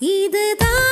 இதுதான்